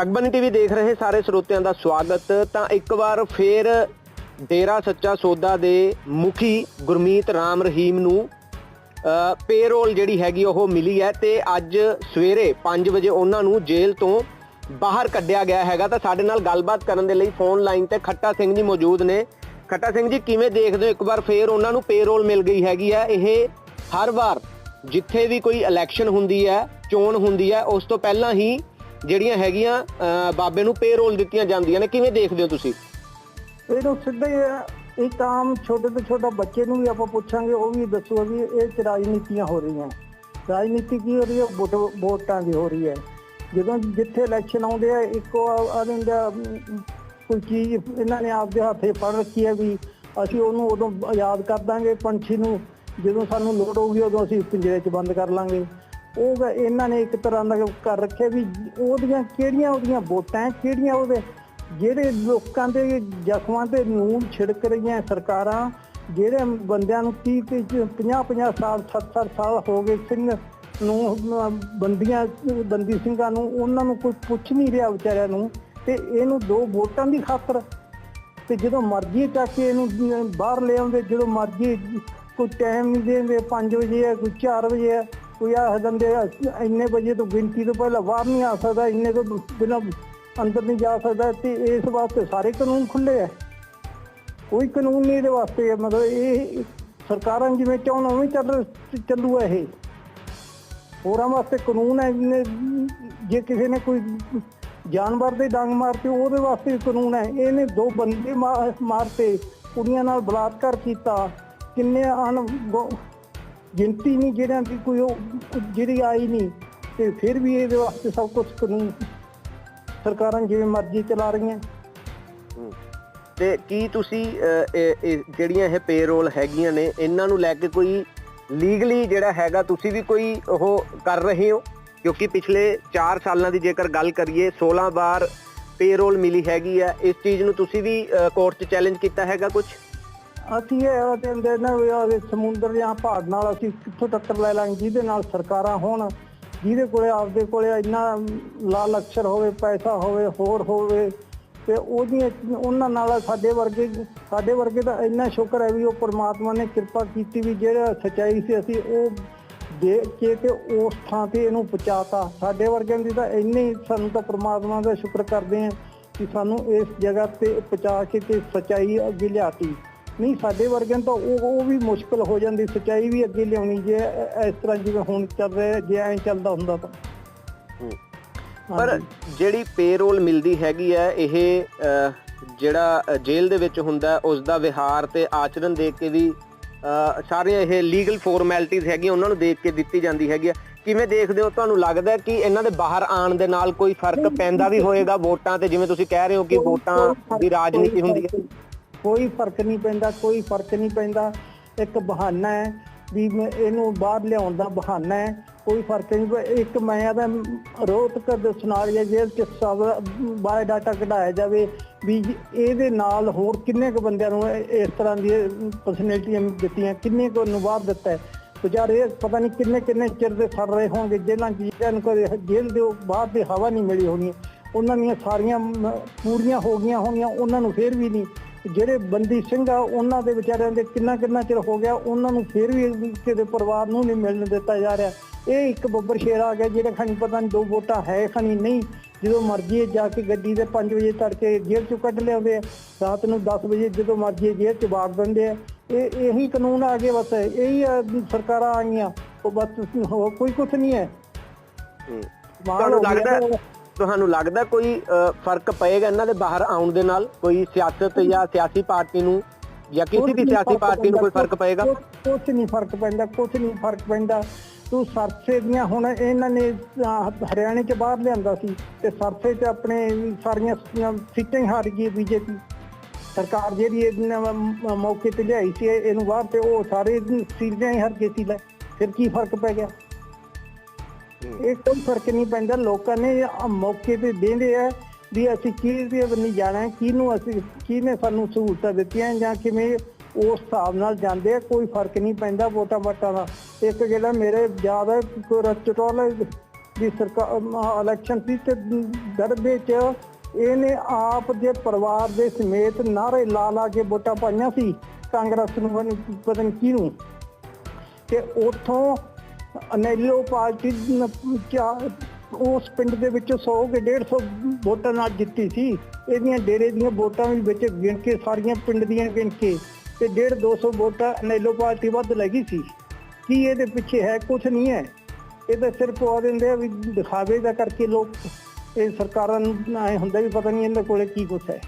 Jagbani TV ਦੇਖ ਰਹੇ ਸਾਰੇ ਸਰੋਤਿਆਂ ਦਾ ਸਵਾਗਤ। ਤਾਂ ਇੱਕ ਵਾਰ ਫੇਰ ਡੇਰਾ ਸੱਚਾ ਸੌਦਾ ਦੇ ਮੁਖੀ ਗੁਰਮੀਤ ਰਾਮ ਰਹੀਮ ਨੂੰ ਪੇਰੋਲ ਜਿਹੜੀ ਹੈਗੀ ਉਹ ਮਿਲੀ ਹੈ ਤੇ ਅੱਜ ਸਵੇਰੇ 5 ਵਜੇ ਉਹਨਾਂ ਨੂੰ ਜੇਲ੍ਹ ਤੋਂ ਬਾਹਰ ਕੱਢਿਆ ਗਿਆ ਹੈਗਾ। ਤਾਂ ਸਾਡੇ ਨਾਲ ਗੱਲਬਾਤ ਕਰਨ ਦੇ ਲਈ ਫੋਨ ਲਾਈਨ ਤੇ ਖੱਟਾ ਸਿੰਘ ਜੀ ਮੌਜੂਦ ਨੇ। ਖੱਟਾ ਸਿੰਘ ਜੀ, ਕਿਵੇਂ ਦੇਖਦੇ ਹੋ? ਇੱਕ ਵਾਰ ਫੇਰ ਉਹਨਾਂ ਨੂੰ ਪੇਰੋਲ ਮਿਲ ਗਈ ਹੈਗੀ ਹੈ। ਇਹ ਹਰ ਵਾਰ ਜਿੱਥੇ ਵੀ ਕੋਈ ਇਲੈਕਸ਼ਨ ਹੁੰਦੀ ਹੈ, ਚੋਣ ਹੁੰਦੀ ਹੈ, ਉਸ ਤੋਂ ਪਹਿਲਾਂ ਹੀ ਜਿਹੜੀਆਂ ਹੈਗੀਆਂ ਬਾਬੇ ਨੂੰ ਪੇਰੋਲ ਦਿੱਤੀਆਂ ਜਾਂਦੀਆਂ ਨੇ, ਕਿਵੇਂ ਦੇਖਦੇ ਹੋ ਤੁਸੀਂ? ਇਹਨੂੰ ਸਿੱਧਾ ਹੀ ਇੱਕ ਆਮ ਛੋਟੇ ਤੋਂ ਛੋਟਾ ਬੱਚੇ ਨੂੰ ਵੀ ਆਪਾਂ ਪੁੱਛਾਂਗੇ, ਉਹ ਵੀ ਦੱਸੂਗਾ ਵੀ ਇਹ ਚ ਰਾਜਨੀਤੀਆਂ ਹੋ ਰਹੀਆਂ। ਰਾਜਨੀਤੀ ਕੀ ਹੋ ਰਹੀ ਹੈ? ਵੋਟਾਂ ਦੀ ਹੋ ਰਹੀ ਹੈ। ਜਦੋਂ ਜਿੱਥੇ ਇਲੈਕਸ਼ਨ ਆਉਂਦੇ ਆ, ਇੱਕੋ ਆਦਮ ਦਾ ਕੋਈ ਚੀਜ਼ ਇਹਨਾਂ ਨੇ ਆਪਦੇ ਹੱਥੇ ਫੜ ਰੱਖੀ ਹੈ ਵੀ ਅਸੀਂ ਉਹਨੂੰ ਉਦੋਂ ਆਜ਼ਾਦ ਕਰ ਦਾਂਗੇ ਪੰਛੀ ਨੂੰ। ਜਦੋਂ ਸਾਨੂੰ ਲੋੜ ਹੋਊਗੀ, ਉਦੋਂ ਅਸੀਂ ਪਿੰਜਰੇ 'ਚ ਬੰਦ ਕਰ ਲਾਂਗੇ। ਉਹ ਗ- ਇਹਨਾਂ ਨੇ ਇੱਕ ਤਰ੍ਹਾਂ ਦਾ ਕਰ ਰੱਖਿਆ ਵੀ ਉਹਦੀਆਂ ਕਿਹੜੀਆਂ ਉਹਦੀਆਂ ਵੋਟਾਂ ਹੈ, ਕਿਹੜੀਆਂ ਉਹਦੇ ਜਿਹੜੇ ਲੋਕਾਂ ਦੇ ਜ਼ਖਮਾਂ ਤੇ ਨੂਨ ਛਿੜਕ ਰਹੀਆਂ ਸਰਕਾਰਾਂ ਜਿਹੜੇ ਬੰਦਿਆਂ ਨੂੰ 30 30 50 50 ਸਾਲ 70 ਸਾਲ ਹੋ ਗਏ ਸਿੰਘ ਨੂੰ ਅਮ, ਬੰਦੀਆਂ ਬੰਦੀ ਸਿੰਘਾਂ ਨੂੰ ਉਹਨਾਂ ਨੂੰ ਕੋਈ ਪੁੱਛ ਨਹੀਂ ਰਿਹਾ ਵਿਚਾਰਿਆਂ ਨੂੰ ਤੇ ਇਹਨੂੰ ਦੋ ਵੋਟਾਂ ਦੀ ਖਾਤਰ ਤੇ ਜਦੋਂ ਮਰਜ਼ੀ ਚੱਕ ਕੇ ਇਹਨੂੰ ਅਮ, ਬਾਹਰ ਲੈ ਆਉਂਦੇ ਜਦੋਂ ਮਰਜ਼ੀ ਕੋਈ ਟਾਈਮ ਨਹੀਂ ਦਿੰਦੇ 5 ਵਜੇ ਹੈ ਕੋਈ 4 ਵਜੇ ਹੈ ਕੋਈ ਆ ਬੰਦੇ ਇੰਨੇ ਵਜੇ ਤੋਂ ਗਿਣਤੀ ਤੋਂ ਪਹਿਲਾਂ ਬਾਹਰ ਨਹੀਂ ਆ ਸਕਦਾ, ਇੰਨੇ ਤੋਂ ਬਿਨਾਂ ਅੰਦਰ ਨਹੀਂ ਜਾ ਸਕਦਾ ਤੇ ਇਸ ਵਾਸਤੇ ਸਾਰੇ ਕਾਨੂੰਨ ਖੁੱਲੇ ਹੈ ਕੋਈ ਕਾਨੂੰਨ ਨਹੀਂ ਇਹਦੇ ਵਾਸਤੇ, ਮਤਲਬ ਇਹ ਸਰਕਾਰਾਂ ਜਿਵੇਂ ਚਾਹਣ ਉਵੇਂ ਚੱਲ ਚੱਲੂਗਾ ਇਹ। ਹੋਰਾਂ ਵਾਸਤੇ ਕਾਨੂੰਨ ਹੈ ਜਿਹਨੇ- ਜੇ ਕਿਸੇ ਨੇ ਕੋਈ ਜਾਨਵਰ ਦੇ ਡੰਗ ਮਾਰਤੇ, ਉਹਦੇ ਵਾਸਤੇ ਕਾਨੂੰਨ ਹੈ ਇਹਨੇ ਦੋ ਬੰਦੇ ਮਾ- ਮਾਰਤੇ, ਕੁੜੀਆਂ ਨਾਲ ਬਲਾਤਕਾਰ ਕੀਤਾ, ਕਿੰਨੇ ਅਣ ਗਿਣਤੀ ਨਹੀਂ ਜਿਹੜਾ ਕਿ ਕੋਈ ਉਹ ਜਿਹੜੀ ਆਈ ਨਹੀਂ ਤੇ ਫਿਰ ਵੀ ਇਹਦੇ ਵਾਸਤੇ ਸਭ ਕੁਝ ਕਾਨੂੰਨ ਸਰਕਾਰਾਂ ਜਿਵੇਂ ਮਰਜ਼ੀ ਚਲਾ ਰਹੀਆਂ। ਤੇ ਕੀ ਤੁਸੀਂ ਅਹ, ਇਹ- ਇਹ ਜਿਹੜੀਆਂ ਇਹ ਪੇਰੋਲ ਹੈਗੀਆਂ ਨੇ ਇਹਨਾਂ ਨੂੰ ਲੈ ਕੇ ਕੋਈ ਲੀਗਲੀ ਜਿਹੜਾ ਹੈਗਾ ਤੁਸੀਂ ਵੀ ਕੋਈ ਉਹ ਕਰ ਰਹੇ ਹੋ? ਕਿਉਂਕਿ ਪਿਛਲੇ 4 ਸਾਲਾਂ ਦੀ ਜੇਕਰ ਗੱਲ ਕਰੀਏ 16 ਵਾਰ ਪੇਰੋਲ ਮਿਲੀ ਹੈਗੀ ਹੈ ਇਸ ਚੀਜ਼ ਨੂੰ ਤੁਸੀਂ ਵੀ ਕੋਰਟ 'ਚ ਚੈਲੰਜ ਕੀਤਾ ਹੈਗਾ ਕੁਝ ਅਸੀਂ ਇਹ ਕਹਿੰਦੇ ਨਾ ਵੀ ਆਹ ਸਮੁੰਦਰ ਜਾਂ ਪਹਾੜ ਨਾਲ ਅਸੀਂ ਕਿੱਥੋਂ ਟੱਕਰ ਲੈ ਲਾਂਗੇ, ਜਿਹਦੇ ਨਾਲ ਸਰਕਾਰਾਂ ਹੋਣ, ਜਿਹਦੇ ਕੋਲੇ ਆਪਦੇ ਕੋਲੇ ਇੰਨਾ ਲਾਲ ਅਕਸ਼ਰ ਹੋਵੇ, ਪੈਸਾ ਹੋਵੇ, ਹੋਰ ਹੋਵੇ, ਤੇ ਉਹਦੀਆਂ ਉਹਨਾਂ ਨਾਲ ਸਾਡੇ ਵਰਗੇ ਸਾਡੇ ਵਰਗੇ ਦਾ ਇੰਨਾ ਸ਼ੁਕਰ ਹੈ ਵੀ ਉਹ ਪ੍ਰਮਾਤਮਾ ਨੇ ਕਿਰਪਾ ਕੀਤੀ ਵੀ ਜਿਹੜਾ ਸਚਾਈ ਸੀ ਅਸੀਂ ਉਹ ਦੇਖ ਕੇ ਤੇ ਉਸ ਥਾਂ ਤੇ ਇਹਨੂੰ ਪਹੁੰਚਾਤਾ। ਸਾਡੇ ਵਰਗਿਆਂ ਦੀ ਤਾਂ ਇੰਨੀ ਸਾਨੂੰ ਤਾਂ ਪ੍ਰਮਾਤਮਾ ਦਾ ਸ਼ੁਕਰ ਕਰਦੇ ਹਾਂ ਕਿ ਸਾਨੂੰ ਇਸ ਜਗ੍ਹਾ ਤੇ ਪਹੁੰਚਾ ਕੇ ਤੇ ਸਚਾਈ ਅੱਗੇ ਲਿਆਤੀ। ਨਹੀਂ ਸਾਡੇ ਵਰਗਿਆਂ ਤਾਂ ਉਹ ਉਹ ਵੀ ਮੁਸ਼ਕਲ ਹੋ ਜਾਂਦੀ ਸਚਾਈ ਵੀ ਅੱਗੇ ਲਿਆਉਣੀ ਜੇ ਇਸ ਤਰ੍ਹਾਂ ਜਿਵੇਂ ਹੁਣ ਚੱਲ ਰਿਹਾ ਜੇ ਐਂ ਚੱਲਦਾ ਹੁੰਦਾ ਤਾਂ। ਪਰ। ਜਿਹੜੀ ਪੇਰੋਲ ਮਿਲਦੀ ਹੈਗੀ ਹੈ ਇਹ ਜਿਹੜਾ ਜੇਲ੍ਹ ਦੇ ਵਿੱਚ ਹੁੰਦਾ ਉਸ ਦਾ ਵਿਹਾਰ ਤੇ ਆਚਰਣ ਦੇਖ ਕੇ ਵੀ ਸਾਰੀਆਂ ਇਹ ਲੀਗਲ ਫਾਰਮੈਲਿਟੀਆਂ ਹੈਗੀਆਂ ਉਹਨਾਂ ਨੂੰ ਦੇਖ ਕੇ ਦਿੱਤੀ ਜਾਂਦੀ ਹੈਗੀ ਹੈ ਕਿਵੇਂ ਦੇਖਦੇ ਹੋ? ਤੁਹਾਨੂੰ ਲੱਗਦਾ ਕਿ ਇਹਨਾਂ ਦੇ ਬਾਹਰ ਆਉਣ ਦੇ ਨਾਲ ਕੋਈ ਫ਼ਰਕ ਪੈਂਦਾ ਵੀ ਹੋਏਗਾ ਵੋਟਾਂ ਤੇ? ਜਿਵੇਂ ਤੁਸੀਂ ਕਹਿ ਰਹੇ ਹੋ ਕਿ ਵੋਟਾਂ ਦੀ ਰਾਜਨੀਤੀ ਹੁੰਦੀ ਹੈ। ਕੋਈ ਫ਼ਰਕ ਨਹੀਂ ਪੈਂਦਾ, ਕੋਈ ਫ਼ਰਕ ਨਹੀਂ ਪੈਂਦਾ। ਇੱਕ ਬਹਾਨਾ ਹੈ ਵੀ ਮੈਂ ਇਹਨੂੰ ਬਾਹਰ ਲਿਆਉਣ ਦਾ ਬਹਾਨਾ ਹੈ, ਕੋਈ ਫ਼ਰਕ ਨਹੀਂ ਇੱਕ ਮੈਂ ਆਦਾ ਰੋਹਤਕ ਦੇ ਸੁਨਾਰੀਆ ਜੇਲ੍ਹ ਚ ਸਭ ਬਾਇਓ ਡਾਟਾ ਕਢਾਇਆ ਜਾਵੇ ਵੀ ਇਹਦੇ ਨਾਲ ਹੋਰ ਕਿੰਨੇ ਕੁ ਬੰਦਿਆਂ ਨੂੰ ਇਸ ਤਰ੍ਹਾਂ ਦੀ ਪਰਸਨੈਲਿਟੀਆਂ ਦਿੱਤੀਆਂ, ਕਿੰਨੇ ਕੁ ਨੂੰ ਬਾਹਰ ਦਿੱਤਾ ਹੈ। ਵਿਚਾਰੇ ਪਤਾ ਨਹੀਂ ਕਿੰਨੇ ਕਿੰਨੇ ਚਿਰ ਦੇ ਫੜ ਰਹੇ ਹੋਣਗੇ ਜੇਲ੍ਹਾਂ ਜਿਹਨਾਂ ਨੂੰ ਕਦੇ ਜੇਲ੍ਹ ਦੇ ਬਾਹਰ ਦੀ ਹਵਾ ਨਹੀਂ ਮਿਲੀ ਹੋਣੀ। ਉਹਨਾਂ ਦੀਆਂ ਸਾਰੀਆਂ ਪੂਰੀਆਂ ਹੋ ਗਈਆਂ ਹੋਣੀਆਂ, ਉਹਨਾਂ ਨੂੰ ਫੇਰ ਵੀ ਨਹੀਂ। ਜਿਹੜੇ ਬੰਦੀ ਸਿੰਘ ਆ ਉਹਨਾਂ ਦੇ ਵਿਚਾਰਿਆਂ ਦੇ ਕਿੰਨਾ ਕਿੰਨਾ ਚਿਰ ਹੋ ਗਿਆ ਉਹਨਾਂ ਨੂੰ ਫੇਰ ਵੀ ਕਿਸੇ ਪਰਿਵਾਰ ਨੂੰ ਨਹੀਂ ਮਿਲਣ ਦਿੱਤਾ ਜਾ ਰਿਹਾ। ਇਹ ਇੱਕ ਬੱਬਰ ਸ਼ੇਰ ਆ ਗਿਆ ਜਿਹੜੇ ਖਾਣੀ ਪਤਾ ਨਹੀਂ ਦੋ ਵੋਟਾਂ ਹੈ ਖਾਣੀ ਨਹੀਂ। ਜਦੋਂ ਮਰਜ਼ੀ ਜਾ ਕੇ ਗੱਡੀ ਦੇ 5 ਵਜੇ ਤੜਕੇ ਜੇਲ੍ਹ ਚੋਂ ਕੱਢ ਲਿਆਉਂਦੇ ਆ। ਰਾਤ ਨੂੰ 10 ਵਜੇ ਜਦੋਂ ਮਰਜ਼ੀ ਜੇਲ੍ਹ ਚ ਵਾੜ ਦਿੰਦੇ ਆ। ਇਹ ਇਹੀ ਕਾਨੂੰਨ ਆ ਗਏ ਬਸ ਇਹੀ ਆ ਸਰਕਾਰਾਂ ਆਈਆਂ ਉਹ ਬਸ ਕੋਈ ਕੁਝ ਨਹੀਂ ਹੈ। ਤੁਹਾਨੂੰ ਲੱਗਦਾ ਤੁਹਾਨੂੰ ਲੱਗਦਾ ਕੋਈ ਫ਼ਰਕ ਪਏਗਾ ਇਹਨਾਂ ਦੇ ਬਾਹਰ ਆਉਣ ਦੇ ਨਾਲ? ਕੋਈ ਸਿਆਸਤ ਜਾਂ ਸਿਆਸੀ ਪਾਰਟੀ ਨੂੰ ਜਾਂ ਕਿਸੇ ਵੀ ਸਿਆਸੀ ਪਾਰਟੀ ਨੂੰ ਕੋਈ ਫ਼ਰਕ ਪਏਗਾ? ਕੁਝ ਨਹੀਂ ਫ਼ਰਕ ਪੈਂਦਾ ਕੁਝ ਨਹੀਂ ਫ਼ਰਕ ਪੈਂਦਾ। ਤੂੰ ਸਰਸੇ ਦੀਆਂ ਹੁਣ ਇਹਨਾਂ ਨੇ ਹਰਿਆਣੇ ਚ ਬਾਹਰ ਲਿਆਂਦਾ ਸੀ ਤੇ ਸਰਸੇ ਚ ਆਪਣੇ ਸਾਰੀਆਂ ਸੀਟਾਂ ਹਾਰ ਗਈ ਬੀਜੇਪੀ। ਸਰਕਾਰ ਜਿਹੜੀ ਇਹਨਾਂ ਮ- ਮੌਕੇ ਤੇ ਲਿਆਈ ਸੀ ਇਹਨੂੰ ਬਾਹਰ ਤੇ ਉਹ ਸਾਰੇ ਸੀਟਾਂ ਹੀ ਹਾਰ ਗਏ ਸੀ ਲੈ। ਫਿਰ ਕੀ ਫ਼ਰਕ ਪੈ ਗਿਆ? ਇਹ ਕੋਈ ਫ਼ਰਕ ਨਹੀਂ ਪੈਂਦਾ, ਲੋਕਾਂ ਨੇ ਮੌਕੇ ਤੇ ਦੇਂਦੇ ਆ ਵੀ ਅਸੀਂ ਕਿਹਦੇ ਬੰਨੀ ਜਾਣਾ, ਕਿਹਨੂੰ ਅਸੀਂ, ਕਿਹਨੇ ਸਾਨੂੰ ਸਹੂਲਤਾਂ ਦਿੱਤੀਆਂ ਜਾਂ ਕਿਵੇਂ ਉਸ ਹਿਸਾਬ ਨਾਲ ਜਾਂਦੇ ਆ, ਕੋਈ ਫ਼ਰਕ ਨਹੀਂ ਪੈਂਦਾ ਵੋਟਾਂ ਵਾਟਾਂ ਦਾ। ਇੱਕ ਜਿਹੜਾ ਮੇਰੇ ਯਾਦ ਹੈ ਕੋਈ ਸਰਕਾਰ ਇਲੈਕਸ਼ਨ ਸੀ ਤੇ ਦਰਬੇ ਚ ਇਹਨੇ ਆਪ ਦੇ ਪਰਿਵਾਰ ਦੇ ਸਮੇਤ ਨਾਰੇ ਲਾ ਲਾ ਕੇ ਵੋਟਾਂ ਪਾਈਆਂ ਸੀ ਕਾਂਗਰਸ ਨੂੰ, ਪਤਾ ਨੀ- ਪਤਾ ਕਿਹਨੂੰ। ਤੇ ਉਥੋਂ ਅਨੈਲੋ ਪਾਰਟੀ ਨ- ਚਾ- ਉਸ ਪਿੰਡ ਦੇ ਵਿੱਚ 100 ਕੇ 150 ਵੋਟਾਂ ਨਾਲ ਜਿੱਤੀ ਸੀ। ਇਹਦੀਆਂ ਡੇਰੇ ਦੀਆਂ ਵੋਟਾਂ ਵੀ ਵਿੱਚ ਗਿਣ ਕੇ, ਸਾਰੀਆਂ ਪਿੰਡ ਦੀਆਂ ਗਿਣ ਕੇ, ਤੇ 1.5 200 ਵੋਟਾਂ ਅਨੈਲੋ ਪਾਰਟੀ ਵੱਧ ਲੈ ਗਈ ਸੀ। ਕੀ ਇਹਦੇ ਪਿੱਛੇ ਹੈ ਕੁਝ ਨਹੀਂ ਹੈ। ਇਹ ਤਾਂ ਸਿਰਫ ਉਹ ਦਿੰਦੇ ਆ ਵੀ ਦਿਖਾਵੇ ਦਾ ਕਰਕੇ ਲੋਕ, ਇਹ ਸਰਕਾਰਾਂ ਨੂੰ ਐ ਹੁੰਦਾ ਵੀ ਪਤਾ ਨਹੀਂ ਇਹਨਾਂ ਕੋਲੇ ਕੀ ਕੁਛ ਹੈ।